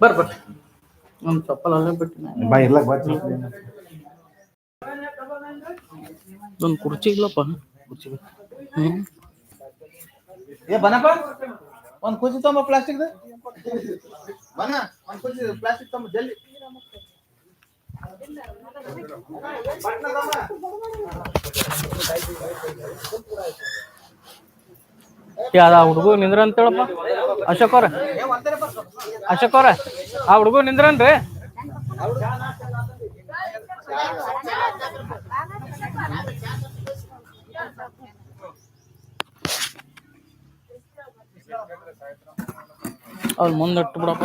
ಬರ್ರಿ ಬರ್ರಿ. ನಮ್ಮ ಚಪ್ಪಲ್ ಅಲ್ಲೇ ಬಿಟ್ಟು ಬಾ ಇರ್ಲಕ್ ಬಾ ಒಂದು ಕುರ್ಚಿ ಇಲ್ಲಪ್ಪ. ಕುರ್ಚಿ ಏ ಬನಪ್ಪ ಒಂದ್ ಕುರ್ಚಿ ತೊಂಬ ಪ್ಲಾಸ್ಟಿಕ್ ಬನ ಒಂದು ಕುರ್ಚಿ ಪ್ಲಾಸ್ಟಿಕ್ ತೊಂಬ ಜಲ್ದಿ ತೊಂಬ. ಯಾವ್ದ ಹುಡುಗ ನಿಂದ್ರ ಅಂತೇಳಪ್ಪ. ಅಶೋಕ್ ಅವ್ರ. ಅಶೋಕ್ ಅವ್ರ ಆ ಹುಡುಗ ನಿಂದ್ರನ್ರಿ ಅವ್ರ ಮುಂದೆ ಇಟ್ಟು ಬಿಡಪ್ಪ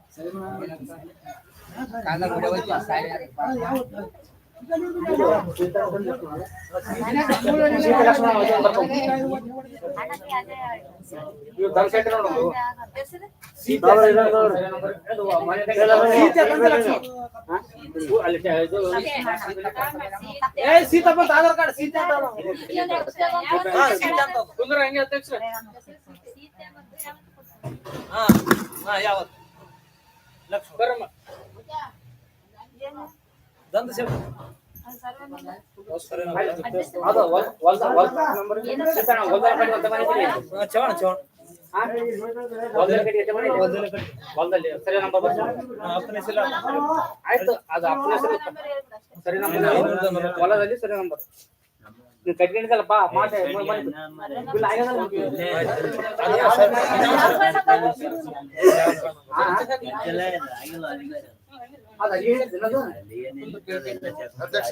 ಆಯ್ ಅಂತ ಹೇಳಿ ಕುಂತ್ರು ಬಿಡೋದು ಮತ್ತೆ. ಸ್ವಲ್ಪ ಕುಂದ್ರಿ ಸಾಬ್ರೆ. ಕುಂದ್ರಿ ತಾನಾಗೆ ಕುಂದ್ರತಿ. ಪ್ಲಾಸ್ಟಿಕ್ ಆಯ್ ಆಯ್. ಇಲ್ಲ ಕುಂದ್ರಿ. ಬಾ ರಾಯ್, ಬಾ, ಬಿಸಿ. ಎಲ್ಲರೂ ಊಟ ತಗೋಬೇಕೀಗ ಎಲ್ಲ ನಿಂದ ಬಾ, ಬಿಸಿ. ಇವ್ ಧರ್ಮಶೆಟ್ಟಿ ನೋಡು ಸೀತಪ್ಪ ಆಧಾರ್ ಕಾರ್ಡ್ ಸೀತೆ ಕುಂದ್ರ ಹಂಗೆ ಅಧ್ಯಕ್ಷ ಹಾ ಹಾ ಯಾವತ್ತು ಲಕ್ಷ ಬರಮ್ಮ ಮನೆ ಇದೆಯಾ? ಚವಣ ಚವಣ. ಆಯ್ತು ಅದು ಅಪ್ಪನ ಹೆಸರು ಸರಿ ನಂಬರ್ ಹೊಲದಲ್ಲಿ ಸರಿ ನಂಬರ್ ನೀವು ಕಟ್ಕೊಂಡಿದ್ದಲ್ಲ ಬಾ ಮಾತೆ ಮ- ಮನೆ ಬಿಲ್ ಆಗ್ಯದಲ್ಲ? ಹಾ? ಅದು ಅಲ್ಲಿ ಹೇಳಿದ್ದಿಲ್ಲ ಅದು? ಅಧ್ಯಕ್ಷ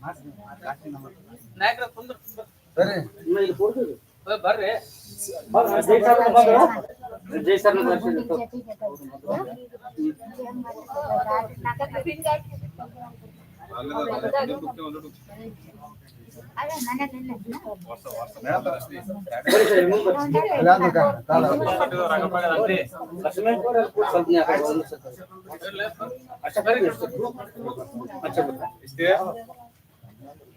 ಏನೇ ಮಾಡ್ತಾರೆ ಮಾಡಿ, ಇದು ಅಪ್ಪ upload ಮಾಡೋದು, upload ಇದಾಗ ಬರೋದು ಅದು. ಇದು ಅಶೋಕ ಇಲ್ಲ? ಸರಿ, ಇವ್ರು subject number ಒಟ್ಟು ಏನು ಇದು ಇಲ್ಲ ನೋಡಿ. ನಿಮ್ಮೆಲ್ಲ ಯಾಕಂದ್ರೆ ಒಂದು ಆಗಿತ್ತಂದ್ರೆ repeat ಮಾಡ್ಕೊಂಡು line ತೋರ್ಸಲ್ಲ. ಮತ್ತೊಂದು enter ಮಾಡ್ಕೊಂಡು ಮಾಡೋದು. ನಾಯಕರ ಕುಂದ್ರ ಸರಿ ಇನ್ನು ಇಲ್ಲಿ ಕೊಡ್ತೀವಿ. ಬರ್ರಿ ಬರ್ರಿ, ಜೈ ಸರ್ ಬಂದ್ರು. ಜೈ ಸರ್ ಬರ್ಸಿದ್ರು. ಬರೀ ಸರ್, ಮುಂದೆ ಬರ್ಸಿ. ಇಲ್ಲ ಅಂದ್ರೆ ಕಾ- ಕಾಲ. ಲಕ್ಷ್ಮೀ ಸ್ವಲ್ಪ ನೀವು ಆ ಕಡೆ ಒಂದು ಸ್ವಲ್ಪ. ಅಷ್ಟೇ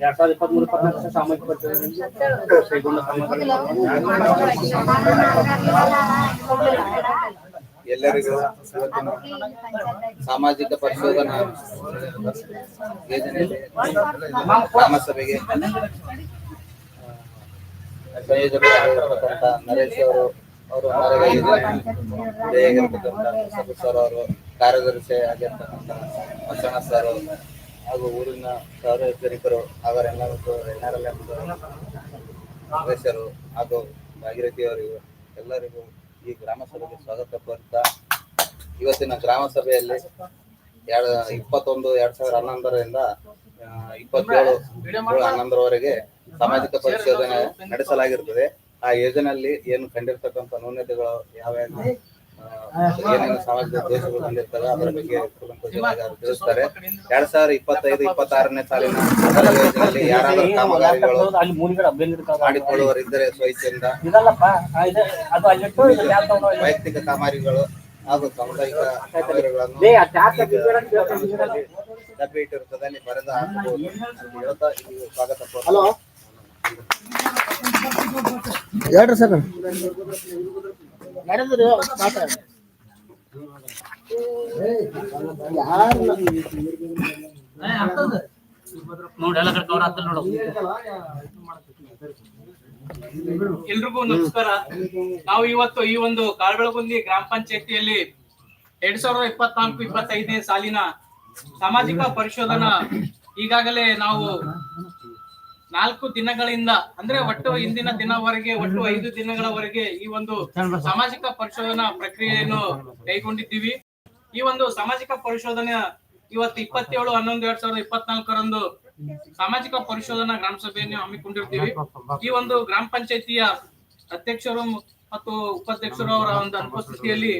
ಎರಡ್ ಸಾವಿರದ ಇಪ್ಪತ್ಮೂರು ಇಪ್ಪತ್ನಾಲ್ಕು ಸಾಮಾಜಿಕ ಎಲ್ಲರಿಗೂ ಇವತ್ತಿನ ಸಾಮಾಜಿಕ ಪರಿಶೋಧನಾ ಯೋಜನೆಯಲ್ಲಿ ಗ್ರಾಮಸಭೆಗೆ ಸಂಯೋಜಕರಾಗಿರ್ತಕ್ಕಂಥ ನರೇಶ್ ಅವರು ಅವರು ಸರ್ ಅವರು ಕಾರ್ಯದರ್ಶಿ ಆಗಿರ್ತಕ್ಕಂಥ ಮಸಣ ಸರ್ ಹಾಗೂ ಊರಿನ ಸಾರ್ವಜನಿಕರು ಅವರೆಲ್ಲರೂ ಎನ್ಆರ್ಎಲ್ ಸದಸ್ಯರು ಹಾಗೂ ಭಾಗೀರಥಿಯವರಿಗೂ ಎಲ್ಲರಿಗೂ ಈ ಗ್ರಾಮ ಸಭೆಗೆ ಸ್ವಾಗತ ಕೋರುತ್ತಾ ಇವತ್ತಿನ ಗ್ರಾಮ ಸಭೆಯಲ್ಲಿ ಎರಡ್ ಇಪ್ಪತ್ತೊಂದು ಎರಡ್ ಸಾವಿರದ ಹನ್ನೊಂದರಿಂದ ಇಪ್ಪತ್ತೇಳು ಹನ್ನೊಂದರವರೆಗೆ ಸಾಮಾಜಿಕ ಪರಿಶೋಧನೆ ನಡೆಸಲಾಗಿರುತ್ತದೆ ಆ ಯೋಜನೆಯಲ್ಲಿ ಏನು ಕಂಡಿರ್ತಕ್ಕಂಥ ನ್ಯೂನತೆಗಳು ಆ, ಏನೇನು ಸಮಾಜದ ಅದರ ಬಗ್ಗೆ ತಿಳಿಸ್ತಾರೆ. ಎರಡ್ ಸಾವಿರದ ಇಪ್ಪತ್ತೈದು ಇಪ್ಪತ್ತಾರನೇ ಸಾಲಿನ ಯೋಜನೆಯಲ್ಲಿ ಯಾರಾದರೂ ಕಾಮಗಾರಿಗಳು ಮಾಡಿಕೊಳ್ಳುವರಿದ್ದರೆ ಸ್ವಇಚ್ಛೆಯಿಂದ ವೈಯಕ್ತಿಕ ಕಾಮಗಾರಿಗಳು ಹಾಗೂ ಸಾಮುದಾಯಿಕ. ಡಬ್ಬಿ ಇಟ್ಟಿರುತ್ತದೆ ಅಲ್ಲಿ ಬರೆದು ಹೇಳ್ತಾ ಇಲ್ಲಿ ಸ್ವಾಗತ ಹಲೋ. ಹೇಳ್ರಿ ಸರ್? ಕಡೆ ಕವರ್ ನೋಡು ಎಲ್ರಿಗೂ ನಮಸ್ಕಾರ. ನಾವು ಇವತ್ತು ಈ ಒಂದು ಕಾರಬೆಳಗುಂದಿ ಗ್ರಾಮ ಪಂಚಾಯತಿಯಲ್ಲಿ ಎರಡ್ ಸಾವಿರದ ಇಪ್ಪತ್ನಾಲ್ಕು, ಇಪ್ಪತ್ತೈದನೇ ಸಾಲಿನ ಸಾಮಾಜಿಕ ಪರಿಶೋಧನಾ ಈಗಾಗಲೇ ನಾವು ನಾಲ್ಕು ದಿನಗಳಿಂದ ಅಂದ್ರೆ ಒಟ್ಟು ಇಂದಿನ ದಿನವರೆಗೆ ಒಟ್ಟು ಐದು ದಿನಗಳವರೆಗೆ ಈ ಒಂದು ಸಾಮಾಜಿಕ ಪರಿಶೋಧನಾ ಪ್ರಕ್ರಿಯೆಯನ್ನು ಕೈಗೊಂಡಿದ್ದೀವಿ. ಈ ಒಂದು ಸಾಮಾಜಿಕ ಪರಿಶೋಧನೆ ಇವತ್ತು ಇಪ್ಪತ್ತೇಳು ಹನ್ನೊಂದು ಎರಡ್ ಸಾವಿರದ ಇಪ್ಪತ್ನಾಲ್ಕರಂದು ಸಾಮಾಜಿಕ ಪರಿಶೋಧನಾ ಗ್ರಾಮ ಸಭೆಯನ್ನು ಹಮ್ಮಿಕೊಂಡಿರ್ತೀವಿ. ಈ ಒಂದು ಗ್ರಾಮ ಪಂಚಾಯತಿಯ ಅಧ್ಯಕ್ಷರು ಮತ್ತು ಉಪಾಧ್ಯಕ್ಷರು ಅವರ ಒಂದು ಅನುಪಸ್ಥಿತಿಯಲ್ಲಿ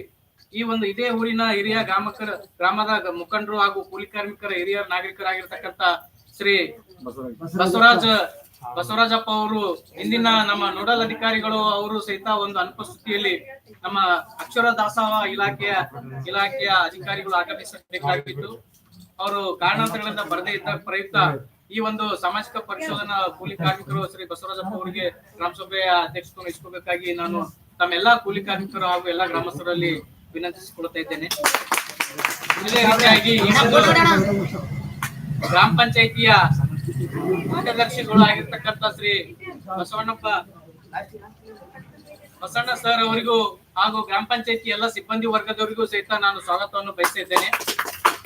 ಈ ಒಂದು ಇದೇ ಊರಿನ ಹಿರಿಯ ಗ್ರಾಮಕರ ಗ್ರಾಮದ ಮುಖಂಡರು ಹಾಗೂ ಕೂಲಿ ಕಾರ್ಮಿಕರ ಹಿರಿಯ ನಾಗರಿಕರಾಗಿರ್ತಕ್ಕಂಥ ಶ್ರೀ ಬಸವರಾಜ. ಬಸವರಾಜಪ್ಪ ಅವರು ಇಂದಿನ ನಮ್ಮ ನೋಡಲ್ ಅಧಿಕಾರಿಗಳು ಅವರು ಸಹಿತ ಒಂದು ಅನುಪಸ್ಥಿತಿಯಲ್ಲಿ ನಮ್ಮ ಅಕ್ಷರ ದಾಸೋಹ ಇಲಾಖೆಯ ಇಲಾಖೆಯ ಅಧಿಕಾರಿಗಳು ಆಗಮಿಸಬೇಕಾಗಿತ್ತು. ಅವರು ಕಾರಣಾಂತರಗಳಿಂದ ಬರದೇ ಇದ್ದ ಪ್ರಯುಕ್ತ ಈ ಒಂದು ಸಾಮಾಜಿಕ ಪರಿಶೋಧನಾ ಕೂಲಿ ಕಾರ್ಮಿಕರು ಶ್ರೀ ಬಸವರಾಜಪ್ಪ ಅವರಿಗೆ ಗ್ರಾಮಸಭೆಯ ಅಧ್ಯಕ್ಷತೆ ವಹಿಸಬೇಕಾಗಿ ನಾನು ತಮ್ಮೆಲ್ಲಾ ಕೂಲಿ ಕಾರ್ಮಿಕರು ಹಾಗೂ ಎಲ್ಲಾ ಗ್ರಾಮಸ್ಥರಲ್ಲಿ ವಿನಂತಿಸಿಕೊಳ್ತಾ ಇದ್ದೇನೆ. ಇದೇ ರೀತಿಯಾಗಿ ಗ್ರಾಮ ಪಂಚಾಯಿತಿಯ ಆಗಿರ್ತಕ್ಕಂಥ ಶ್ರೀ ಬಸವಣ್ಣಪ್ಪ ಬಸಣ್ಣ ಸರ್ ಅವರಿಗೂ ಹಾಗೂ ಗ್ರಾಮ ಪಂಚಾಯತಿ ಎಲ್ಲ ಸಿಬ್ಬಂದಿ ವರ್ಗದವರಿಗೂ ಸಹಿತ ನಾನು ಸ್ವಾಗತವನ್ನು ಬಯಸಿದ್ದೇನೆ.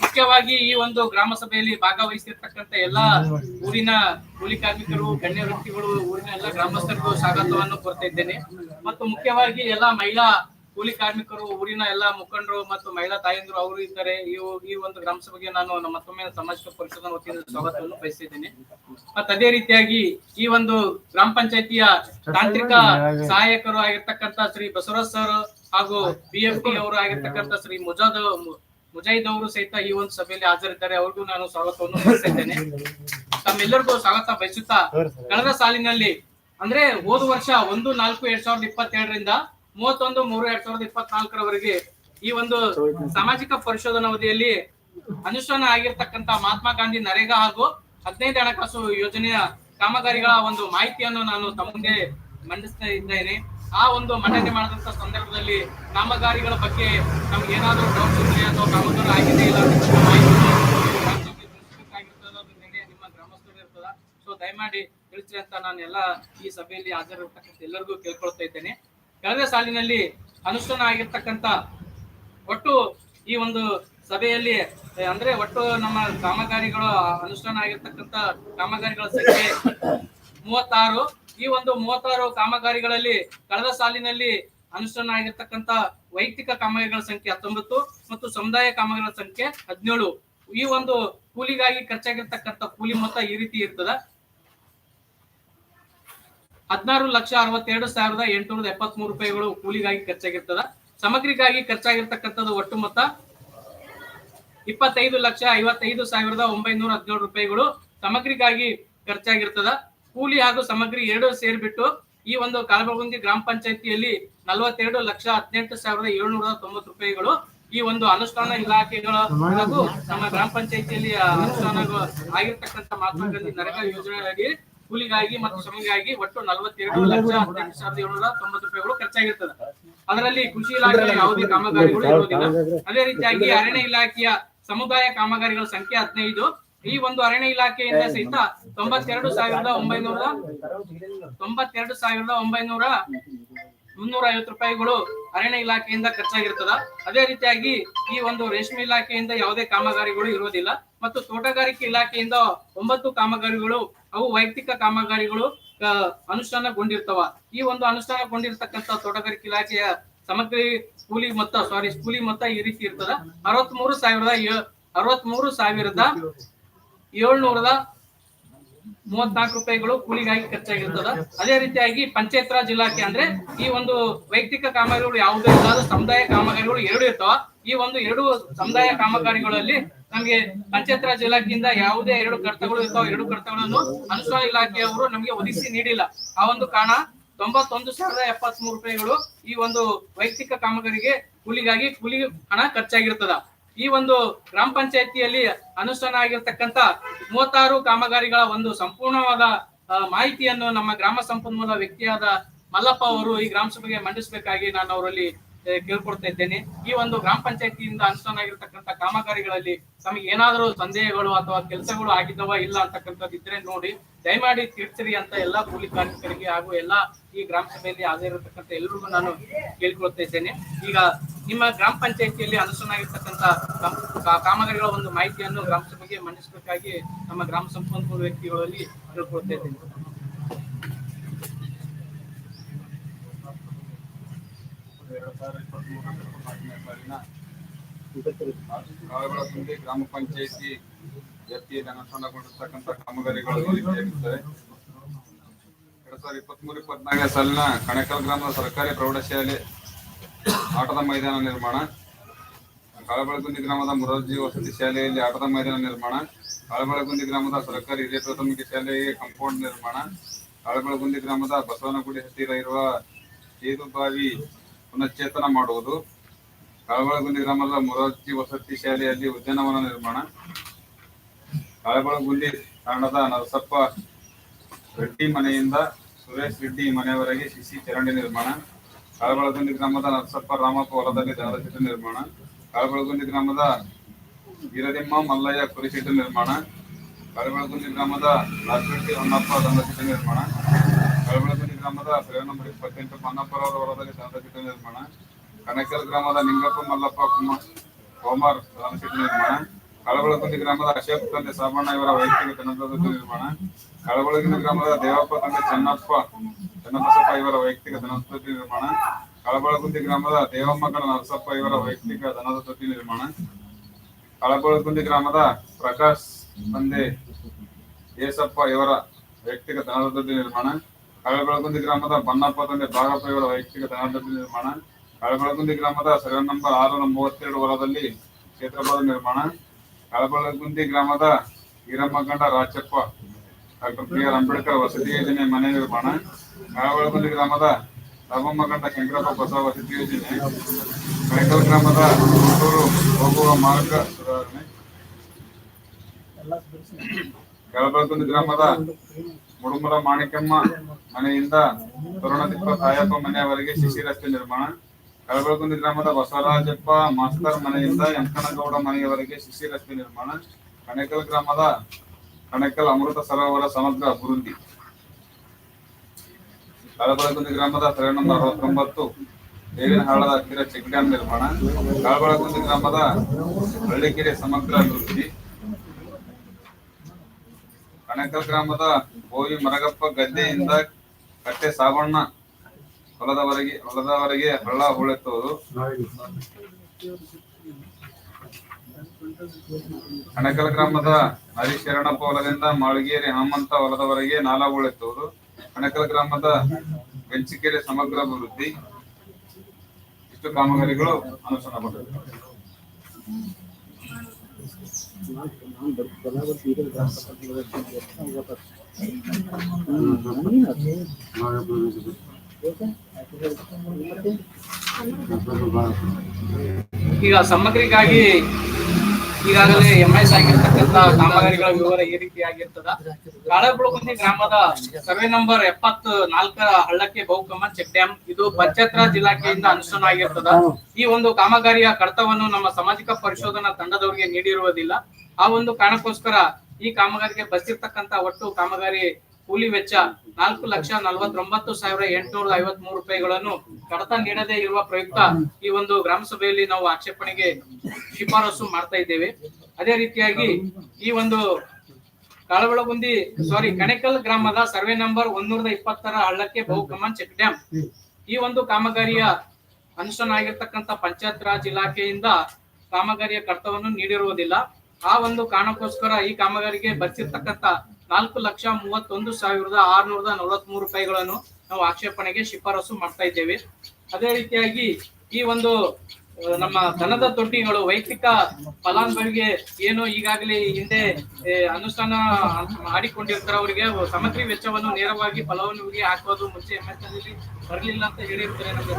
ಮುಖ್ಯವಾಗಿ ಈ ಒಂದು ಗ್ರಾಮ ಸಭೆಯಲ್ಲಿ ಭಾಗವಹಿಸಿರ್ತಕ್ಕಂಥ ಎಲ್ಲಾ ಊರಿನ ಕೂಲಿ ಕಾರ್ಮಿಕರು, ಗಣ್ಯ ವ್ಯಕ್ತಿಗಳು, ಊರಿನ ಎಲ್ಲ ಗ್ರಾಮಸ್ಥರಿಗೂ ಸ್ವಾಗತವನ್ನು ಕೋರ್ತಾ ಇದ್ದೇನೆ. ಮತ್ತು ಮುಖ್ಯವಾಗಿ ಎಲ್ಲಾ ಮಹಿಳಾ ಕೂಲಿ ಕಾರ್ಮಿಕರು, ಊರಿನ ಎಲ್ಲಾ ಮುಖಂಡರು ಮತ್ತು ಮಹಿಳಾ ತಾಯಂದಿರು ಅವರು ಇದ್ದಾರೆ. ಈ ಒಂದು ಗ್ರಾಮ ಸಭೆಗೆ ನಾನು ನಮ್ಮ ಮತ್ತೊಮ್ಮೆ ಸಾಮಾಜಿಕ ಪರಿಷತ್ ವತಿಯಿಂದ ಸ್ವಾಗತವನ್ನು ಬಯಸಿದ್ದೇನೆ. ಮತ್ತ ಅದೇ ರೀತಿಯಾಗಿ ಈ ಒಂದು ಗ್ರಾಮ ಪಂಚಾಯತಿಯ ತಾಂತ್ರಿಕ ಸಹಾಯಕರು ಆಗಿರ್ತಕ್ಕಂತ ಶ್ರೀ ಬಸವರಾಜ್ ಸರ್ ಹಾಗೂ ಬಿ ಎಫ್ ಅವರು ಆಗಿರ್ತಕ್ಕಂಥ ಶ್ರೀ ಮುಜಾದ್, ಮುಜಾಹಿದ್ ಅವರು ಸಹಿತ ಈ ಒಂದು ಸಭೆಯಲ್ಲಿ ಹಾಜರಿದ್ದಾರೆ. ಅವ್ರಿಗೂ ನಾನು ಸ್ವಾಗತವನ್ನು ಬಯಸಿದ್ದೇನೆ. ತಮ್ಮೆಲ್ಲರಿಗೂ ಸ್ವಾಗತ ಬಯಸುತ್ತಾ, ಕಳೆದ ಸಾಲಿನಲ್ಲಿ, ಅಂದ್ರೆ ಹೋದ ವರ್ಷ ಒಂದು ನಾಲ್ಕು ಎರಡ್ ಸಾವಿರದ ಇಪ್ಪತ್ತೆರಡರಿಂದ ಮೂವತ್ತೊಂದು, ಮೂರು ಎರಡ್ ಸಾವಿರದ ಇಪ್ಪತ್ನಾಲ್ಕರವರೆಗೆ ಈ ಒಂದು ಸಾಮಾಜಿಕ ಪರಿಶೋಧನಾ ಅವಧಿಯಲ್ಲಿ ಅನುಷ್ಠಾನ ಆಗಿರ್ತಕ್ಕಂತ ಮಹಾತ್ಮ ಗಾಂಧಿ ನರೇಗಾ ಹಾಗೂ ಹದಿನೈದು ಹಣಕಾಸು ಯೋಜನೆಯ ಕಾಮಗಾರಿಗಳ ಒಂದು ಮಾಹಿತಿಯನ್ನು ನಾನು ಮುಂದೆ ಮಂಡಿಸ್ತಾ ಇದ್ದೇನೆ. ಆ ಒಂದು ಮಂಡನೆ ಮಾಡಿದಂತ ಸಂದರ್ಭದಲ್ಲಿ ಕಾಮಗಾರಿಗಳ ಬಗ್ಗೆ ನಮ್ಗೆ ಏನಾದರೂ ಡೌಟ್ಸ್ ಇದ್ರೆ ಅಥವಾ ಕಾಮಗಾರಿ ಆಗಿದೆ ಇಲ್ಲ. ನಿಮ್ಮ ಸೊ ದಯಮಾಡಿ ತಿಳಿಸ್ರಿ ಅಂತ ನಾನು ಎಲ್ಲ ಈ ಸಭೆಯಲ್ಲಿ ಹಾಜರಿರ್ತಕ್ಕಂಥ ಎಲ್ಲರಿಗೂ ಕೇಳ್ಕೊಳ್ತಾ ಇದ್ದೇನೆ. ಕಳೆದ ಸಾಲಿನಲ್ಲಿ ಅನುಷ್ಠಾನ ಆಗಿರ್ತಕ್ಕಂಥ ಒಟ್ಟು ಈ ಒಂದು ಸಭೆಯಲ್ಲಿ ಅಂದ್ರೆ ಒಟ್ಟು ನಮ್ಮ ಕಾಮಗಾರಿಗಳು ಅನುಷ್ಠಾನ ಆಗಿರ್ತಕ್ಕಂಥ ಕಾಮಗಾರಿಗಳ ಸಂಖ್ಯೆ ಮೂವತ್ತಾರು. ಈ ಒಂದು ಮೂವತ್ತಾರು ಕಾಮಗಾರಿಗಳಲ್ಲಿ ಕಳೆದ ಸಾಲಿನಲ್ಲಿ ಅನುಷ್ಠಾನ ಆಗಿರ್ತಕ್ಕಂಥ ವೈಯಕ್ತಿಕ ಕಾಮಗಾರಿಗಳ ಸಂಖ್ಯೆ ಹತ್ತೊಂಬತ್ತು ಮತ್ತು ಸಮುದಾಯ ಕಾಮಗಾರಿಗಳ ಸಂಖ್ಯೆ ಹದಿನೇಳು. ಈ ಒಂದು ಕೂಲಿಗಾಗಿ ಖರ್ಚಾಗಿರ್ತಕ್ಕಂಥ ಕೂಲಿ ಮೊತ್ತ ಈ ರೀತಿ ಇರ್ತದ. ಹದಿನಾರು ಲಕ್ಷ ಅರವತ್ತೆರಡು ಸಾವಿರದ ಎಂಟುನೂರ ಎಪ್ಪತ್ತ್ ಮೂರು ರೂಪಾಯಿಗಳು ಕೂಲಿಗಾಗಿ ಖರ್ಚಾಗಿರ್ತದ. ಸಮಗ್ರಿಗಾಗಿ ಖರ್ಚಾಗಿರ್ತಕ್ಕಂಥದ್ದು ಒಟ್ಟು ಮೊತ್ತ ಇಪ್ಪತ್ತೈದು ಲಕ್ಷ ಐವತ್ತೈದು ಸಾವಿರದ ಒಂಬೈನೂರ ಹದಿನೇಳು ರೂಪಾಯಿಗಳು ಸಮಗ್ರಿಗಾಗಿ ಖರ್ಚಾಗಿರ್ತದ. ಕೂಲಿ ಹಾಗೂ ಸಮಗ್ರಿ ಎರಡು ಸೇರಿಬಿಟ್ಟು ಈ ಒಂದು ಕಲಬುರಗುಂದಿ ಗ್ರಾಮ ಪಂಚಾಯತಿಯಲ್ಲಿ ನಲವತ್ತೆರಡು ಲಕ್ಷ ಹದಿನೆಂಟು ಸಾವಿರದ ಏಳ್ನೂರ ತೊಂಬತ್ತು ರೂಪಾಯಿಗಳು ಈ ಒಂದು ಅನುಷ್ಠಾನ ಇಲಾಖೆಗಳ ಹಾಗೂ ನಮ್ಮ ಗ್ರಾಮ ಪಂಚಾಯತಿಯಲ್ಲಿ ಅನುಷ್ಠಾನಗಳು ಆಗಿರ್ತಕ್ಕಂಥ ಮಹಾತ್ಮ ಗಾಂಧಿ ನರೇಗಾ ಯೋಜನೆಗಾಗಿ ಕೂಲಿಗಾಗಿ ಮತ್ತು ಶ್ರಮಿಗಾಗಿ ಒಟ್ಟು ನಲವತ್ತೆರಡು ಲಕ್ಷ ಹದಿನೆಂಟು ಸಾವಿರದ ಏಳ್ನೂರ ತೊಂಬತ್ತು ರೂಪಾಯಿಗಳು ಖರ್ಚಾಗಿರ್ತದೆ. ಅದರಲ್ಲಿ ಕೃಷಿ ಇಲಾಖೆಯ ಯಾವುದೇ ಕಾಮಗಾರಿಗಳು ಇರುವುದಿಲ್ಲ. ಅದೇ ರೀತಿಯಾಗಿ ಅರಣ್ಯ ಇಲಾಖೆಯ ಸಮುದಾಯ ಕಾಮಗಾರಿಗಳ ಸಂಖ್ಯೆ ಹದಿನೈದು. ಈ ಒಂದು ಅರಣ್ಯ ಇಲಾಖೆಯಿಂದ ಸಹಿತ ತೊಂಬತ್ತೆರಡು ಸಾವಿರದ ಒಂಬೈನೂರ ತೊಂಬತ್ತೆರಡು ಸಾವಿರದ ಒಂಬೈನೂರ ಮುನ್ನೂರ ಐವತ್ತು ರೂಪಾಯಿಗಳು ಅರಣ್ಯ ಇಲಾಖೆಯಿಂದ ಖರ್ಚಾಗಿರ್ತದ. ಅದೇ ರೀತಿಯಾಗಿ ಈ ಒಂದು ರೇಷ್ಮೆ ಇಲಾಖೆಯಿಂದ ಯಾವುದೇ ಕಾಮಗಾರಿಗಳು ಇರುವುದಿಲ್ಲ. ಮತ್ತು ತೋಟಗಾರಿಕೆ ಇಲಾಖೆಯಿಂದ ಒಂಬತ್ತು ಕಾಮಗಾರಿಗಳು, ಅವು ವೈಯಕ್ತಿಕ ಕಾಮಗಾರಿಗಳು ಅನುಷ್ಠಾನಗೊಂಡಿರ್ತವ. ಈ ಒಂದು ಅನುಷ್ಠಾನಗೊಂಡಿರ್ತಕ್ಕಂಥ ತೋಟಗಾರಿಕೆ ಇಲಾಖೆಯ ಸಮಗ್ರಿ ಕೂಲಿ ಮೊತ್ತ ಸಾರಿ ಕೂಲಿ ಮೊತ್ತ ಈ ರೀತಿ ಇರ್ತದ. ಅರವತ್ಮೂರು ಸಾವಿರದ ಅರವತ್ಮೂರು ಸಾವಿರದ ಏಳ್ನೂರದ ಮೂವತ್ನಾಲ್ಕು ರೂಪಾಯಿಗಳು ಕೂಲಿಗಾಗಿ ಖರ್ಚಾಗಿರ್ತದ. ಅದೇ ರೀತಿಯಾಗಿ ಪಂಚಾಯತ್ ರಾಜ್ ಇಲಾಖೆ ಅಂದ್ರೆ ಈ ಒಂದು ವೈಯಕ್ತಿಕ ಕಾಮಗಾರಿಗಳು ಯಾವುದೇ ಇಲ್ಲದ ಸಮುದಾಯ ಕಾಮಗಾರಿಗಳು ಎರಡು ಇರ್ತಾವ. ಈ ಒಂದು ಎರಡು ಸಮುದಾಯ ಕಾಮಗಾರಿಗಳಲ್ಲಿ ನಮಗೆ ಪಂಚಾಯತ್ ರಾಜ್ ಇಲಾಖೆಯಿಂದ ಯಾವುದೇ ಎರಡು ಕರ್ತಗಳು ಇರ್ತಾವ. ಎರಡು ಕರ್ತಗಳನ್ನು ಅನುಷ್ಠಾನ ಇಲಾಖೆಯವರು ನಮಗೆ ಒದಗಿಸಿ ನೀಡಿಲ್ಲ. ಆ ಒಂದು ಕಾರಣ ತೊಂಬತ್ತೊಂದು ಸಾವಿರದ ಎಪ್ಪತ್ತ್ ಮೂರು ರೂಪಾಯಿಗಳು ಈ ಒಂದು ವೈಯಕ್ತಿಕ ಕಾಮಗಾರಿಗೆ ಕೂಲಿಗಾಗಿ ಕೂಲಿ ಹಣ ಖರ್ಚಾಗಿರ್ತದ. ಈ ಒಂದು ಗ್ರಾಮ ಪಂಚಾಯತಿಯಲ್ಲಿ ಅನುಷ್ಠಾನ ಆಗಿರ್ತಕ್ಕಂತ ಮೂವತ್ತಾರು ಕಾಮಗಾರಿಗಳ ಒಂದು ಸಂಪೂರ್ಣವಾದ ಮಾಹಿತಿಯನ್ನು ನಮ್ಮ ಗ್ರಾಮ ಸಂಪನ್ಮೂಲ ವ್ಯಕ್ತಿಯಾದ ಮಲ್ಲಪ್ಪ ಅವರು ಈ ಗ್ರಾಮ ಸಭೆಗೆ ಮಂಡಿಸಬೇಕಾಗಿ ನಾನು ಅವರಲ್ಲಿ ಕೇಳ್ಕೊಡ್ತಾ ಇದ್ದೇನೆ. ಈ ಒಂದು ಗ್ರಾಮ ಪಂಚಾಯತಿಯಿಂದ ಅನುಷ್ಠಾನ ಆಗಿರ್ತಕ್ಕಂಥ ಕಾಮಗಾರಿಗಳಲ್ಲಿ ತಮಗೆ ಏನಾದರೂ ಸಂದೇಹಗಳು ಅಥವಾ ಕೆಲಸಗಳು ಆಗಿದ್ದವ ಇಲ್ಲ ಅಂತಕ್ಕಂಥದ್ದು ಇದ್ರೆ ನೋಡಿ. ದಯಮಾಡಿ ತಿಳಿಸಿರಿ ಅಂತ ಎಲ್ಲಾ ಕೂಲಿ ಕಾರ್ಮಿಕರಿಗೆ ಹಾಗೂ ಎಲ್ಲ ಈ ಗ್ರಾಮ ಸಭೆಯಲ್ಲಿ ಹಾಜರಿರತಕ್ಕಂಥ ಎಲ್ಲರಿಗೂ ನಾನು ಕೇಳ್ಕೊಳ್ತಾ ಇದ್ದೇನೆ. ಈಗ ನಿಮ್ಮ ಗ್ರಾಮ ಪಂಚಾಯತಿಯಲ್ಲಿ ಅನುಷ್ಠಾನ ಆಗಿರ್ತಕ್ಕಂಥ ಕಾಮಗಾರಿಗಳ ಒಂದು ಮಾಹಿತಿಯನ್ನು ಗ್ರಾಮ ಸಭೆಗೆ ಮಂಡಿಸಬೇಕಾಗಿ ನಮ್ಮ ಗ್ರಾಮ ಸಂಪನ್ಮೂಲ ವ್ಯಕ್ತಿಗಳಲ್ಲಿ ಕೇಳ್ಕೊಳ್ತಾ ಇದ್ದೇನೆ. ಎರಡ್ ಗ್ರಾಮ ಪಂಚಾಯಿತಿ ವ್ಯಾಪ್ತಿಯಲ್ಲಿ ಅನುಷ್ಠಾನಗೊಂಡಿರ್ತಕ್ಕಂಥ ಕಾಮಗಾರಿಗಳು ಎರಡ್ ಸಾವಿರದ ಇಪ್ಪತ್ಮೂರು, ಇಪ್ಪತ್ನಾಲ್ಕನೇ ಸಾಲಿನ ಕಣಕಲ್ ಗ್ರಾಮದ ಸರ್ಕಾರಿ ಪ್ರೌಢಶಾಲೆ ಆಟದ ಮೈದಾನ ನಿರ್ಮಾಣ, ಕಾಳಬಳಗುಂದಿ ಗ್ರಾಮದ ಮುರಾರ್ಜಿ ವಸತಿ ಶಾಲೆಯಲ್ಲಿ ಆಟದ ಮೈದಾನ ನಿರ್ಮಾಣ, ಕಾಳಬಳಗುಂದಿ ಗ್ರಾಮದ ಸರ್ಕಾರಿ ಹಿರಿಯ ಪ್ರಾಥಮಿಕ ಶಾಲೆಗೆ ಕಾಂಪೌಂಡ್ ನಿರ್ಮಾಣ, ಕಾಳಬಳಗುಂದಿ ಗ್ರಾಮದ ಬಸವನಗುಡಿ ಹತ್ತಿರ ಇರುವ ಸೇದುಬಾವಿ ಪುನಶ್ಚೇತನ ಮಾಡುವುದು. ಕಾಳಬಳಗುಂದಿ ಗ್ರಾಮದ ಮೊರಾರ್ಜಿ ವಸತಿ ಶಾಲೆಯಲ್ಲಿ ಉದ್ಯಾನವನ ನಿರ್ಮಾಣ. ಕಾಳಬಳಗುಂದಿ ತಾಣದ ನರಸಪ್ಪ ರೆಡ್ಡಿ ಮನೆಯಿಂದ ಸುರೇಶ್ ರೆಡ್ಡಿ ಮನೆಯವರೆಗೆ ಸಿಸಿ ಚರಂಡಿ ನಿರ್ಮಾಣ. ಕಾಳಬಳಗುಂದಿ ಗ್ರಾಮದ ನರಸಪ್ಪ ರಾಮಪ್ಪ ಹೊಲದಲ್ಲಿ ಶೆಡ್ ನಿರ್ಮಾಣ. ಕಾಳಬಳಗುಂದಿ ಗ್ರಾಮದ ವೀರದಿಮ್ಮ ಮಲ್ಲಯ್ಯ ಕುರಿಶೆಡ್ ನಿರ್ಮಾಣ. ಕಾಳಬಳಗುಂದಿ ಗ್ರಾಮದ ರಾಜಗಟ್ಟಿ ಹೊನ್ನಪ್ಪ ಶೆಡ್ ನಿರ್ಮಾಣ. ಕಳಬಳಗುಂದಿ ಗ್ರಾಮದ ಸರ್ವೆ ನಂಬರ್ ಇಪ್ಪತ್ತೆಂಟು ಹೊಲದಲ್ಲಿ ದನದ ಶೆಡ್ ನಿರ್ಮಾಣ. ಕನಕಲ್ ಗ್ರಾಮದ ನಿಂಗಪ್ಪ ಮಲ್ಲಪ್ಪ ಕುಮಾರ್ ಕೋಮಾರ್ ಶಾಂತಚಿತ್ರ ನಿರ್ಮಾಣ. ಕಳವಳಗುಂದಿ ಗ್ರಾಮದ ಅಶೋಕ್ ತಂದೆ ಸಾಬಣ್ಣ ಇವರ ವೈಯಕ್ತಿಕ ದನದ ನಿರ್ಮಾಣ. ಕಳವಳಗಿನ ಗ್ರಾಮದ ದೇವಪ್ಪ ತಂದೆ ಚೆನ್ನಪ್ಪ, ಚನ್ನಬಸಪ್ಪ ಇವರ ವೈಯಕ್ತಿಕ ದನದ ನಿರ್ಮಾಣ. ಕಳಬಳಗುಂದಿ ಗ್ರಾಮದ ದೇವಮ್ಮಗಳ ನರಸಪ್ಪ ಇವರ ವೈಯಕ್ತಿಕ ತೊಟ್ಟಿ ನಿರ್ಮಾಣ. ಕಳಬಳಗುಂದಿ ಗ್ರಾಮದ ಪ್ರಕಾಶ್ ತಂದೆ ಏಸಪ್ಪ ಇವರ ವೈಯಕ್ತಿಕ ತೊಟ್ಟಿ ನಿರ್ಮಾಣ. ಕಳಬಳಗುಂದಿ ಗ್ರಾಮದ ಬನ್ನಪ್ಪ ತಂದೆ ಭಾಗಪ್ಪ ವೈಯಕ್ತಿಕ ದನದ ನಿರ್ಮಾಣ, ಕಳಬಳಗುಂದಿ ಗ್ರಾಮದ ಸರ್ವೆ ನಂಬರ್ ಆರುನೂರ ಮೂವತ್ತೆರಡು ಹೊಲದಲ್ಲಿ ಕ್ಷೇತ್ರಪಾದ ನಿರ್ಮಾಣ, ಕಳಬಳಗುಂದಿ ಗ್ರಾಮದ ಈರಮ್ಮಗಂಡ Rachappa doctor B R Ambedkar ವಸತಿ ಯೋಜನೆ ಮನೆ ನಿರ್ಮಾಣ, ಕಳಬಳಗುಂದಿ ಗ್ರಾಮದ ರಾಮಮ್ಮಗಂಡ ಶಂಕರಪ್ಪ ಬಸವ ವಸತಿ ಯೋಜನೆ ಕಳಕಲ್ ಗ್ರಾಮದ ಹುಟ್ಟೂರು ಹೋಗುವ ಮಾರ್ಗ ಸುಧಾರಣೆ, ಕಳಬಳಗುಂದಿ ಗ್ರಾಮದ ಮುಡುಮುರ ಮಾಣಿಕಮ್ಮ ಮನೆಯಿಂದ ತರುಣದಿಪ್ಪ ತಾಯಪ್ಪ ಮನೆಯವರೆಗೆ ಶಿಶಿ ರಸ್ತೆ ನಿರ್ಮಾಣ. ಕಳಬಳಗುಂದಿ ಗ್ರಾಮದ ಬಸವರಾಜಪ್ಪ ಮಾಸ್ತರ್ ಮನೆಯಿಂದ ಯಂಕನಗೌಡ ಮನೆಯವರೆಗೆ ಶಿಶಿ ರಸ್ತೆ ನಿರ್ಮಾಣ. ಕಣಕಲ್ ಗ್ರಾಮದ ಕಣಕಲ್ ಅಮೃತ ಸರೋವರ ಸಮಗ್ರ ಅಭಿವೃದ್ಧಿ. ಕಳಬಳಗುಂದಿ ಗ್ರಾಮದ ನಂಬರ್ ಅರವತ್ತೊಂಬತ್ತು ದೇವಿನಹಾಳದ ಹತ್ತಿರ ಚೆಕ್ ಡ್ಯಾಂ ನಿರ್ಮಾಣ. ಕಳಬಳಗುಂದಿ ಗ್ರಾಮದ ಹಳ್ಳಿಕೆರೆ ಸಮಗ್ರ ಅಭಿವೃದ್ಧಿ. ಕಣಕಲ್ ಗ್ರಾಮದ ಬೋವಿ ಮರಗಪ್ಪ ಗದ್ದೆಯಿಂದ ಕಟ್ಟೆ ಸಾಬಣ್ಣ ಹೊಲದವರೆಗೆ ಹೊಲದವರೆಗೆ ಹಳ್ಳ ಹೂಳೆತ್ತುವುದು ಅಣಕಲ್ ಗ್ರಾಮದ ಹರಿಶರಣಪ್ಪ ಹೊಲದಿಂದ ಮಾಳಗೇರಿ ಹನುಮಂತ ಹೊಲದವರೆಗೆ ನಾಲ ಹೂಳೆತ್ತುವುದು ಅಣಕಲ್ ಗ್ರಾಮದ ಬೆಂಚಿಕೆರೆ ಸಮಗ್ರ ಅಭಿವೃದ್ಧಿ. ಇಷ್ಟು ಕಾಮಗಾರಿಗಳು ಅನುಷ್ಠಾನಗೊಂಡಿವೆ. ಈಗ ಸಮಗ್ರಿಗಾಗಿ ಈಗಾಗಲೇ ಎಂಎಸ್ ಆಗಿರ್ತಕ್ಕಂತ ಕಾಮಗಾರಿಗಳ ವಿವರ ಈ ರೀತಿಯಾಗಿರ್ತದ ಕಾಳಬುಳಗುಂದಿ ಗ್ರಾಮದ ಸರ್ವೆ ನಂಬರ್ ಎಪ್ಪತ್ ನಾಲ್ಕರ ಹಳ್ಳಕ್ಕೆ ಬಹುಕಮ್ಮ ಚೆಕ್ ಡ್ಯಾಮ್ ಇದು ಪಂಚಾಯತ್ ಇಲಾಖೆಯಿಂದ ಅನುಷ್ಠಾನ ಆಗಿರ್ತದ. ಈ ಒಂದು ಕಾಮಗಾರಿಯ ಕಡತವನ್ನು ನಮ್ಮ ಸಾಮಾಜಿಕ ಪರಿಶೋಧನಾ ತಂಡದವರಿಗೆ ನೀಡಿರುವುದಿಲ್ಲ. ಆ ಒಂದು ಕಾರಣಕ್ಕೋಸ್ಕರ ಈ ಕಾಮಗಾರಿಗೆ ಬಸ್ತಿರ್ತಕ್ಕಂತ ಒಟ್ಟು ಕಾಮಗಾರಿ ಕೂಲಿ ವೆಚ್ಚ ನಾಲ್ಕು ಲಕ್ಷ ನಲವತ್ತೊಂಬತ್ತು ಸಾವಿರ ಎಂಟುನೂರ ಐವತ್ ಮೂರು ರೂಪಾಯಿಗಳನ್ನು ಕಡತ ನೀಡದೇ ಇರುವ ಪ್ರಯುಕ್ತ ಈ ಒಂದು ಗ್ರಾಮ ಸಭೆಯಲ್ಲಿ ನಾವು ಆಕ್ಷೇಪಣೆಗೆ ಶಿಫಾರಸು ಮಾಡ್ತಾ ಇದ್ದೇವೆ. ಅದೇ ರೀತಿಯಾಗಿ ಈ ಒಂದು ಕಾಳಬಳಗುಂದಿ ಸಾರಿ ಕಣೆಕಲ್ ಗ್ರಾಮದ ಸರ್ವೆ ನಂಬರ್ ಒಂದೂರದ ಇಪ್ಪತ್ತರ ಹಳ್ಳಕ್ಕೆ ಬಹುಕಮಾನ್ ಚೆಕ್ ಡ್ಯಾಂ. ಈ ಒಂದು ಕಾಮಗಾರಿಯ ಅನುಷ್ಠಾನ ಆಗಿರ್ತಕ್ಕಂಥ ಪಂಚಾಯತ್ ರಾಜ್ ಇಲಾಖೆಯಿಂದ ಕಾಮಗಾರಿಯ ಕರ್ತವನ್ನು ನೀಡಿರುವುದಿಲ್ಲ. ಆ ಒಂದು ಕಾರಣಕ್ಕೋಸ್ಕರ ಈ ಕಾಮಗಾರಿಗೆ ಬರ್ತಿರ್ತಕ್ಕಂತ ನಾಲ್ಕು ಲಕ್ಷ ಮೂವತ್ತೊಂದು ಸಾವಿರದ ಆರ್ನೂರದ ನಲವತ್ಮೂರು ರೂಪಾಯಿಗಳನ್ನು ನಾವು ಆಕ್ಷೇಪಣೆಗೆ ಶಿಫಾರಸು ಮಾಡ್ತಾ ಇದ್ದೇವೆ ಅದೇ ರೀತಿಯಾಗಿ ಈ ಒಂದು ನಮ್ಮ ದನದ ತೊಟ್ಟಿಗಳು ವೈಯಕ್ತಿಕ ಫಲಾನುಭವಿಗೆ ಏನು ಈಗಾಗಲೇ ಹಿಂದೆ ಅನುಷ್ಠಾನ ಮಾಡಿಕೊಂಡಿರ್ತಾರೆ ಅವರಿಗೆ ಸಮಗ್ರ ವೆಚ್ಚವನ್ನು ನೇರವಾಗಿ ಫಲಾನುಭವಿಗೆ ಹಾಕೋದು ಮುಂಚೆ ಎಂಎಸ್ಎಲ್ಲಿ ಬರಲಿಲ್ಲ ಅಂತ ಹೇಳಿರ್ತಾರೆ ನಮಗೆ.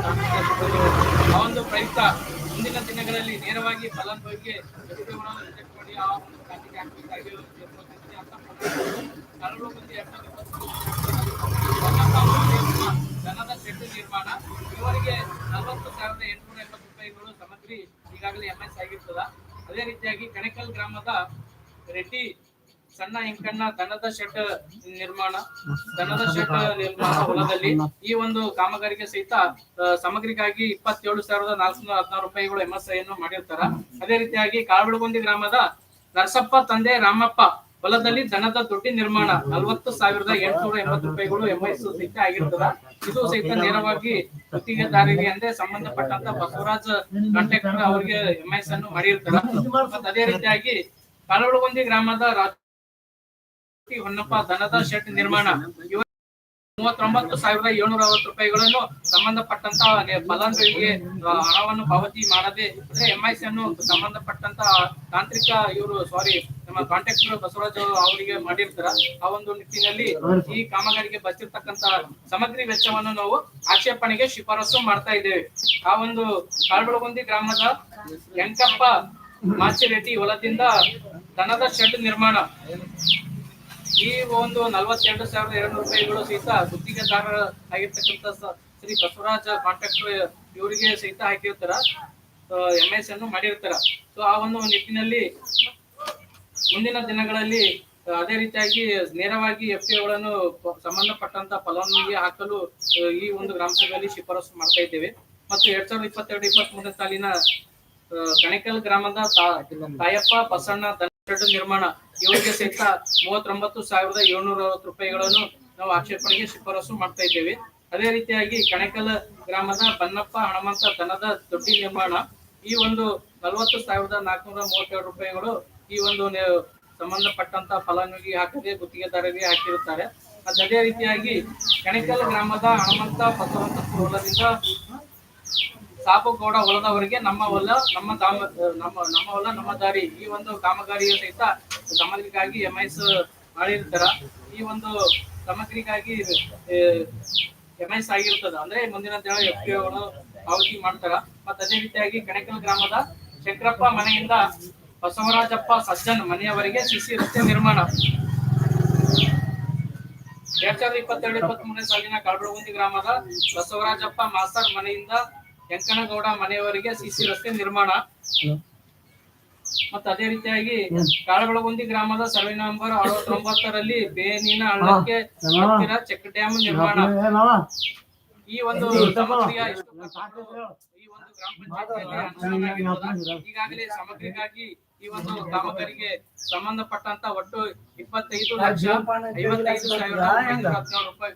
ಆ ಒಂದು ಪ್ರಯುಕ್ತ ಮುಂದಿನ ದಿನಗಳಲ್ಲಿ ನೇರವಾಗಿ ಫಲಾನುಭವಿಗೆ ಆ ಒಂದು ಖಾತೆಗೆ ಹಾಕಬೇಕಾಗಿ ನಲವತ್ತು ಸಾವಿರದ ಎಂಟುನೂರ ರೂಪಾಯಿಗಳು ಸಮಗ್ರಿ ಈಗಾಗಲೇ ಎಂಎಸ್ ಆಗಿರ್ತದ ಅದೇ ರೀತಿಯಾಗಿ ಕಣಕಲ್ ಗ್ರಾಮದ ರೆಡ್ಡಿ ಸಣ್ಣ ಇಂಕಣ್ಣ ದನದ ಶೆಡ್ ನಿರ್ಮಾಣ ದನದ ಶೆಡ್ ನಿರ್ಮಾಣ ಹೊಲದಲ್ಲಿ ಈ ಒಂದು ಕಾಮಗಾರಿಗೆ ಸಹಿತ ಸಮಗ್ರಿಗಾಗಿ ಇಪ್ಪತ್ತೇಳು ಸಾವಿರದ ನಾಲ್ಕುನೂರ ಹದಿನಾರು ರೂಪಾಯಿಗಳು ಎಂಎಸ್ ಅನ್ನು ಮಾಡಿರ್ತಾರ ಅದೇ ರೀತಿಯಾಗಿ ಕಾಳಬಳಗುಂದಿ ಗ್ರಾಮದ ನರಸಪ್ಪ ತಂದೆ ರಾಮಪ್ಪ ಹೊಲದಲ್ಲಿ ದನದ ದೊಡ್ಡಿ ನಿರ್ಮಾಣ. ನಲವತ್ತು ಸಾವಿರದ ಎಂಟುನೂರ ಎಂಬತ್ತು ರೂಪಾಯಿಗಳು ಎಂಎಸ್ ಸಹಿತ ಆಗಿರ್ತದ. ಇದು ಸಹಿತ ನೇರವಾಗಿ ಗುತ್ತಿಗೆದಾರರಿಗೆ ಅಂದ್ರೆ ಸಂಬಂಧಪಟ್ಟಂತ ಬಸವರಾಜ್ ಕಾಂಟ್ರಾಕ್ಟರ್ ಅವರಿಗೆ ಎಂಎಸ್ ಅನ್ನು ಮಾಡಿರ್ತಾರ. ಮತ್ತ ಅದೇ ರೀತಿಯಾಗಿ ಕರಳುಗೊಂದಿ ಗ್ರಾಮದ ರಾಜ ಹೊನ್ನಪ್ಪ ದನದ ಶೆಡ್ ನಿರ್ಮಾಣ. ಮೂವತ್ತೊಂಬತ್ತು ಸಾವಿರದ ಏಳ್ನೂರ ಅರವತ್ತು ರೂಪಾಯಿಗಳನ್ನು ಸಂಬಂಧಪಟ್ಟಂತ ಫಲಾನುಭವಿಗೆ ಹಣವನ್ನು ಪಾವತಿ ಮಾಡದೆ ಅಂದ್ರೆ ಎಂಐಸಿ ಅನ್ನು ಸಂಬಂಧಪಟ್ಟಂತ ತಾಂತ್ರಿಕ ಇವರು ಸಾರಿ ನಮ್ಮ ಕಾಂಟ್ರಾಕ್ಟರ್ ಬಸವರಾಜ್ ಅವರಿಗೆ ಮಾಡಿರ್ತಾರ. ಆ ಒಂದು ನಿಟ್ಟಿನಲ್ಲಿ ಈ ಕಾಮಗಾರಿಗೆ ಬಚ್ಚಿರ್ತಕ್ಕಂತ ಸಮಗ್ರ ವೆಚ್ಚವನ್ನು ನಾವು ಆಕ್ಷೇಪಣೆಗೆ ಶಿಫಾರಸು ಮಾಡ್ತಾ ಇದ್ದೇವೆ. ಆ ಒಂದು ಕಾಳ್ಬಳಗುಂದಿ ಗ್ರಾಮದ ವೆಂಕಪ್ಪ ಮಾಚಿರೆಡ್ಡಿ ಹೊಲದಿಂದ ದನದ ಶೆಡ್ ನಿರ್ಮಾಣ. ಈ ಒಂದು ನಲವತ್ತೆರಡು ಸಾವಿರದ ಎರಡು ರೂಪಾಯಿಗಳು ಸಹಿತ ಗುತ್ತಿಗೆದಾರರ ಆಗಿರ್ತಕ್ಕಂಥ ಶ್ರೀ ಬಸವರಾಜ ಕಾಂಟ್ರಾಕ್ಟರ್ ಇವರಿಗೆ ಸಹಿತ ಹಾಕಿರ್ತಾರ. ಎಂ ಎಸ್ ಅನ್ನು ಮಾಡಿರ್ತಾರ. ಸೊ ಆ ಒಂದು ನಿಟ್ಟಿನಲ್ಲಿ ಮುಂದಿನ ದಿನಗಳಲ್ಲಿ ಅದೇ ರೀತಿಯಾಗಿ ನೇರವಾಗಿ ಎಫ್ಗಳನ್ನು ಸಂಬಂಧಪಟ್ಟಂತ ಫಲಾನುಭವಿಗೆ ಹಾಕಲು ಈ ಒಂದು ಗ್ರಾಮ ಸಭೆಯಲ್ಲಿ ಶಿಫಾರಸು ಮಾಡ್ತಾ ಇದ್ದೇವೆ. ಮತ್ತು ಎರಡ್ ಸಾವಿರದ ಇಪ್ಪತ್ತೆರಡು ಇಪ್ಪತ್ತ್ ಮೂರನೇ ಸಾಲಿನ ಕಣಕಲ್ ಗ್ರಾಮದ ತಾಯಪ್ಪ, ಬಸಣ್ಣ ದನಶೆಡ್ ನಿರ್ಮಾಣ, ಇವರಿಗೆ ಸಹಿತ ಮೂವತ್ತೊಂಬತ್ತು ಸಾವಿರದ ಏಳ್ನೂರ ಅರವತ್ತು ರೂಪಾಯಿಗಳನ್ನು ನಾವು ಆಕ್ಷೇಪಣೆಗೆ ಶಿಫಾರಸು ಮಾಡ್ತಾ ಇದ್ದೇವೆ. ಅದೇ ರೀತಿಯಾಗಿ ಕಣಕಲ್ ಗ್ರಾಮದ ಬನ್ನಪ್ಪ ಹಣಮಂತ ದನದ ದೊಡ್ಡಿ ನಿರ್ಮಾಣ, ಈ ಒಂದು ನಲವತ್ತು ಸಾವಿರದ ನಾಲ್ಕುನೂರ ಮೂವತ್ತೆರಡು ರೂಪಾಯಿಗಳು ಈ ಒಂದು ಸಂಬಂಧಪಟ್ಟಂತ ಫಲಾನುಭವಿ ಹಾಕದೆ ಗುತ್ತಿಗೆದಾರರಿಗೆ ಹಾಕಿರುತ್ತಾರೆ. ಮತ್ತು ಅದೇ ರೀತಿಯಾಗಿ ಕಣಕಲ್ ಗ್ರಾಮದ ಹಣಮಂತ ಬಸವಂತ ಹೊಲದಿಂದ ಸಾಪುಗೌಡ ಹೊಲದವರೆಗೆ ನಮ್ಮ ಹೊಲ, ನಮ್ಮ ದಾಮ ನಮ್ಮ ನಮ್ಮ ಹೊಲ, ನಮ್ಮ ದಾರಿ ಈ ಒಂದು ಕಾಮಗಾರಿಯ ಸಹಿತ ಸಮಗ್ರಿಗಾಗಿ ಎಂಐಸ್ ಮಾಡಿರ್ತಾರ. ಈ ಒಂದು ಸಮಗ್ರಿಗಾಗಿ ಎಂಐಸ್ ಆಗಿರ್ತದ. ಅಂದ್ರೆ ಮುಂದಿನ ದಿನ ಎಫ್ ಪಿ ಪಾವತಿ ಮಾಡ್ತಾರ. ಮತ್ತೆ ಅದೇ ರೀತಿಯಾಗಿ ಕಣಕಲ್ ಗ್ರಾಮದ ಶಂಕರಪ್ಪ ಮನೆಯಿಂದ ಬಸವರಾಜಪ್ಪ ಸಜ್ಜನ್ ಮನೆಯವರಿಗೆ ಸಿಸಿ ರಸ್ತೆ ನಿರ್ಮಾಣ. ಎರಡ್ ಸಾವಿರದ ಇಪ್ಪತ್ತೆರಡು ಇಪ್ಪತ್ತ್ ಮೂರನೇ ಸಾಲಿನ ಕಾಳ್ಬಳಗುಂದಿ ಗ್ರಾಮದ ಬಸವರಾಜಪ್ಪ ಮಾಸ್ತರ್ ಮನೆಯಿಂದ ಯಂಕನಗೌಡ ಮನೆಯವರಿಗೆ ಸಿಸಿ ರಸ್ತೆ ನಿರ್ಮಾಣ. ಮತ್ತು ಅದೇ ರೀತಿಯಾಗಿ ಕಾಳಬಳಗುಂದಿ ಗ್ರಾಮದ ಸರ್ವೆ ನಂಬರ್ ಅರವತ್ತೊಂಬತ್ತರಲ್ಲಿ ಬೇನಿನ ಹಳ್ಳಕ್ಕೆ ಚೆಕ್ ಡ್ಯಾಮ್ ನಿರ್ಮಾಣ. ಈ ಒಂದು ಸಮಸ್ಯೆಯ ಈ ಒಂದು ಗ್ರಾಮ ಪಂಚಾಯತ್? ಈಗಾಗಲೇ ಸಮಗ್ರಿಗಾಗಿ ಒಂದು ಕಾಮಗಾರಿಗೆ ಸಂಬಂಧಪಟ್ಟಂತ ಒಟ್ಟು ಇಪ್ಪತ್ತೈದು ಲಕ್ಷ ಐವತ್ತೈದು ಸಾವಿರದ ಹದಿನೇಳು ರೂಪಾಯಿ.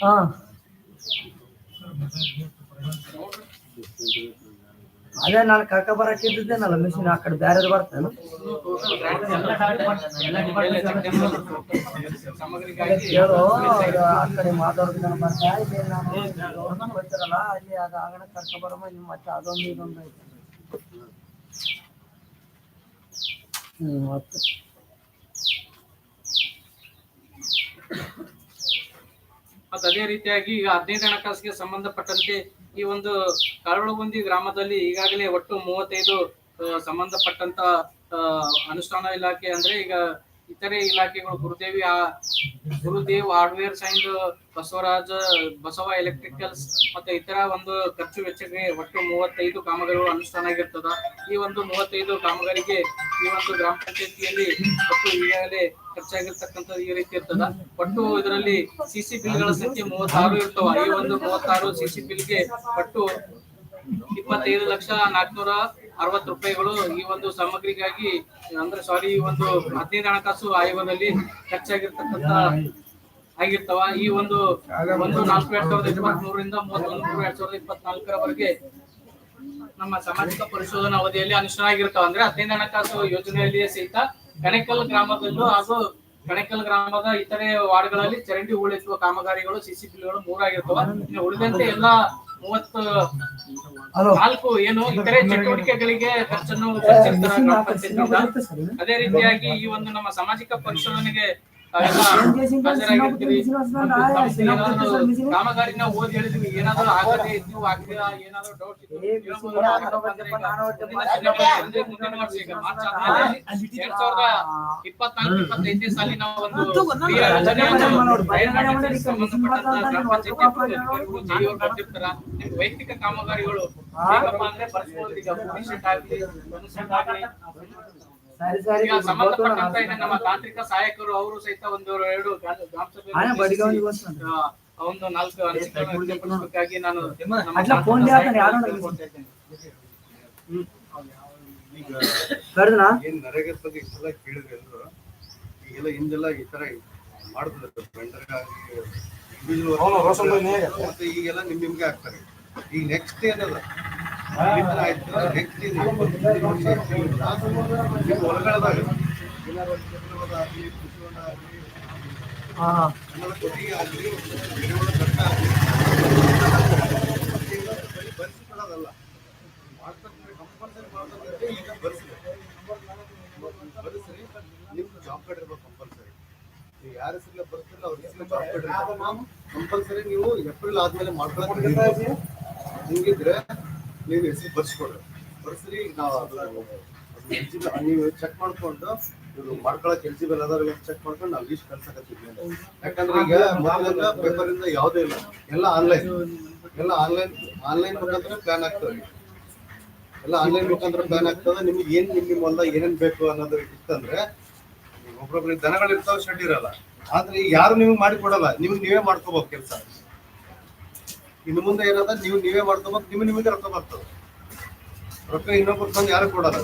ಹಾ. ಅದೇ ನಾನು ಕರ್ಕ ಬರಕ್ ಇದ್ದಿದ್ದೇನಲ್ಲ ಮಿಷಿನ್ ಆ ಕಡೆ ಬ್ಯಾರೆ ಬರ್ತೇನೆ. ಆ ಕಡೆ ಮಾತಾಡೋದು ಜನ ಬರ್ತಾ ಇಲ್ಲಿ ನಾನು ಗೌರ್ಮೆಂಟ್ ಬರ್ತಾರಲ್ಲ ಅಲ್ಲಿ ಅದು ಆಗಣ ಕರ್ಕ ಬರಮ್ಮ ನಿಮ್ಮ ಮತ್ತೆ ಅದೊಂದು ಇದೊಂದು ಐತೆ. ಮತ್ತೆ. ಅದೇ ರೀತಿಯಾಗಿ ಈಗ ಹದಿನೈದು ಹಣಕಾಸಿಗೆ ಸಂಬಂಧಪಟ್ಟಂತೆ ಈ ಒಂದು ಕರಳುಗುಂದಿ ಗ್ರಾಮದಲ್ಲಿ ಈಗಾಗಲೇ ಒಟ್ಟು ಮೂವತ್ತೈದು ಸಂಬಂಧಪಟ್ಟಂತ ಅನುಷ್ಠಾನ ಇಲಾಖೆ ಅಂದ್ರೆ ಈಗ ಇತರೆ ಇಲಾಖೆಗಳು, Gurudevi Gurudev hardware and Basavaraja, Basava electricals ಮತ್ತೆ ಇತರ ಒಂದು ಖರ್ಚು ವೆಚ್ಚಕ್ಕೆ ಒಟ್ಟು ಮೂವತ್ತೈದು ಕಾಮಗಾರಿಗಳು ಅನುಷ್ಠಾನ ಆಗಿರ್ತದ. ಈ ಒಂದು ಮೂವತ್ತೈದು ಕಾಮಗಾರಿಗೆ ಈ ಒಂದು ಗ್ರಾಮ ಪಂಚಾಯತಿಯಲ್ಲಿ ಒಟ್ಟು ಈಗಾಗಲೇ ಖರ್ಚಾಗಿರ್ತಕ್ಕಂಥದ್ದು ಈ ರೀತಿ ಇರ್ತದ. ಒಟ್ಟು ಇದರಲ್ಲಿ ಸಿಸಿ ಬಿಲ್ಗಳ ಸಂಖ್ಯೆ ಮೂವತ್ತಾರು ಇರ್ತವ. ಈ ಒಂದು ಮೂವತ್ತಾರು ಸಿಸಿ ಬಿಲ್ಗೆ ಒಟ್ಟು ಇಪ್ಪತ್ತೈದು ಲಕ್ಷ ನಾಲ್ಕುನೂರ ಅರವತ್ತು ರೂಪಾಯಿಗಳು ಈ ಒಂದು ಸಾಮಗ್ರಿಗಾಗಿ, ಅಂದ್ರೆ ಸಾರಿ ಈ ಒಂದು ಹದಿನೈದು ಹಣಕಾಸು ಆಯೋಗದಲ್ಲಿ ಖರ್ಚಾಗಿರ್ತಕ್ಕಂಥ ಆಗಿರ್ತಾವ. ಈ ಒಂದು ಒಂದು ನಾಲ್ಕು ಎರಡ್ ಸಾವಿರದ ಇಪ್ಪತ್ತ್ ಮೂರರಿಂದ ಮೂವತ್ತೊಂದು ಎರಡ್ ಸಾವಿರದ ಇಪ್ಪತ್ನಾಲ್ಕರವರೆಗೆ ನಮ್ಮ ಸಾಮಾಜಿಕ ಪರಿಶೋಧನಾ ಅವಧಿಯಲ್ಲಿ ಅನುಷ್ಠಾನ ಆಗಿರ್ತಾವ. ಅಂದ್ರೆ ಹದಿನೈದು ಹಣಕಾಸು ಯೋಜನೆಯಲ್ಲಿಯೇ ಸಹಿತ ಕಣಕಲ್ ಗ್ರಾಮದಲ್ಲೂ ಹಾಗೂ ಕಣಕಲ್ ಗ್ರಾಮದ ಇತರೆ ವಾರ್ಡ್ಗಳಲ್ಲಿ ಚರಂಡಿ ಹೂಳೆತ್ತುವ ಕಾಮಗಾರಿಗಳು ಸಿಸಿ ಬಿಲ್ಗಳು ಮೂರಾಗಿರ್ತವ. ಉಳಿದಂತೆ ಎಲ್ಲಾ ಮೂವತ್ತು ನಾಲ್ಕು ಏನು ಇತರೆ ಚಟುವಟಿಕೆಗಳಿಗೆ ಖರ್ಚನ್ನು ಅದೇ ರೀತಿಯಾಗಿ ಈ ಒಂದು ನಮ್ಮ ಸಾಮಾಜಿಕ ಪರಿಶೋಧನೆಗೆ ಕಾಮಗಾರಿನ ಓದಿ ಹೇಳಿದ್ವಿ. ಏನಾದ್ರು ಆಗದೆ ಡೌಟ್ ಎರಡ್ ಸಾವಿರದ ಇಪ್ಪತ್ನಾಲ್ಕು ಇಪ್ಪತ್ತೈದನೇ ಒಂದು ವೈಯಕ್ತಿಕ ಕಾಮಗಾರಿಗಳು ಅಂದ್ರೆ ಬರ್ಸ್ಬೋದು ಈಗ. ಮೂರು ಆಗ್ಲಿ ಆಗ್ಲಿ ಸರಿ ಸರಿ ನಮ್ಮ ತಾಂತ್ರಿಕ ಸಹಾಯಕರು ಅವರು ಸಹಿತ ಒಂದು ಎರಡು. ಒಂದು ನಾಲ್ಕು ನಾನು ಏನ್ ನರೇಗಾ ಬಗ್ಗೆ ಇಷ್ಟೆಲ್ಲ ಕೇಳಿದ್ರೆ ಎಲ್ರು ಈಗೆಲ್ಲ ಹಿಂದೆಲ್ಲ ಈ ತರ ಮಾಡ್ತಿದ್ರು ಬೆಂಡರ್ ಈಗೆಲ್ಲ ನಿಮ್ ನಿಮ್ಗೆ ಆಗ್ತಾರೆ. ಈಗ ನೆಕ್ಸ್ಟ್ ಏನದ? ನೆಕ್ಸ್ಟ್ ಕೃಷಿವನ ಆಗ್ಲಿ, ಹಾ. ಆಮೇಲೆ ಕೊಟ್ಟಿಗೆ ಆಗ್ಲಿ, ಕಟ್ಟ ಆಗ್ಲಿ, ಬರ್ಸಿಕೊಳ್ಳೋದಲ್ಲ. ಮಾಡ್ತಕ್ಕಂಥ ಕಂಪಲ್ಸರಿ ಮಾಡ್ತಕ್ಕಂಥ ಈಗ ಬರ್ಸಿದೆ ಬರೀಸ್ರಿ ನಿಮ್ಗೆ ಜಾಬ್ ಕಾರ್ಡ್ ಇರ್ಬೇಕು ಕಂಪಲ್ಸರಿ ನೀವು ಯಾರ ಹೆಸರಿಗೆ ಬರ್ತಿಲ್ಲ ಅವ್ರಿಗೆ ಹೆಸರಿಗೆ ಜಾಬ್ ಕಾರ್ಡ್ ಕಂಪಲ್ಸರಿ ನೀವು ಏಪ್ರಿಲ್ ಆದ್ಮೇಲೆ ಮಾಡ್ಕೊಳಕ್ಕೆ ಹಿಂಗಿದ್ರೆ ನೀವು ಹೆಸರು ಬರ್ಸ್ಕೊಡ್ರಿ ಬರ್ಸ್ರಿ, ನಾವು ನೀವು ಚೆಕ್ ಮಾಡ್ಕೊಂಡು, ಇವ್ರು ಮಾಡ್ಕೊಳಕ್ ಎಲಿಜಿಬಲ್ ಅದಾರ ಚೆಕ್ ಮಾಡ್ಕೊಂಡು ನಾವು ಲೀಸ್ಟ್ ಕಳ್ಸಕತ್ತಿದ್ವಿ ಯಾಕಂದ್ರೆ ಈಗ ಮೊದಲೆಲ್ಲ ಪೇಪರ್ ಇಂದ ಯಾವುದೇ ಇಲ್ಲ. ಎಲ್ಲ ಆನ್ಲೈನ್ ಎಲ್ಲ ಆನ್ಲೈನ್ ಆನ್ಲೈನ್ ಮುಖಾಂತರ ಪ್ಲಾನ್ ಆಗ್ತವೆ ಎಲ್ಲ ಆನ್ಲೈನ್ ಮುಖಾಂತರ ಪ್ಲಾನ್ ಆಗ್ತದೆ. ನಿಮ್ಗೆ ಏನ್ ನಿಮ್ ನಿಮ್ಮ ಹೊಲ್ದಾಗ ಏನೇನ್ ಬೇಕು ಅನ್ನೋದು ಇತ್ತಂದ್ರೆ ಒಬ್ಬೊಬ್ರಿಗೆ ದನಗಳು ಇರ್ತಾವ ಶೆಡ್ ಇರಲ್ಲ. ಆದ್ರೆ ಯಾರು ನಿಮ್ಗೆ ಮಾಡಿ ಕೊಡಲ್ಲ ನಿಮ್ಗೆ ನೀವೇ ಮಾಡ್ಕೋಬೇಕು ಕೆಲಸ. ಇನ್ನು ಮುಂದೆ ಏನದ ನೀವು ನೀವೇ ಮಾಡ್ಕೊಬೇಕು ನಿಮ್ಗೆ ನಿಮಗೆ ರೊಕ್ಕ ಬರ್ತದೆ ರೊಕ್ಕ ಇನ್ನೊಬ್ಬರು ತಂದು ಯಾರು ಕೊಡಲ್ಲ.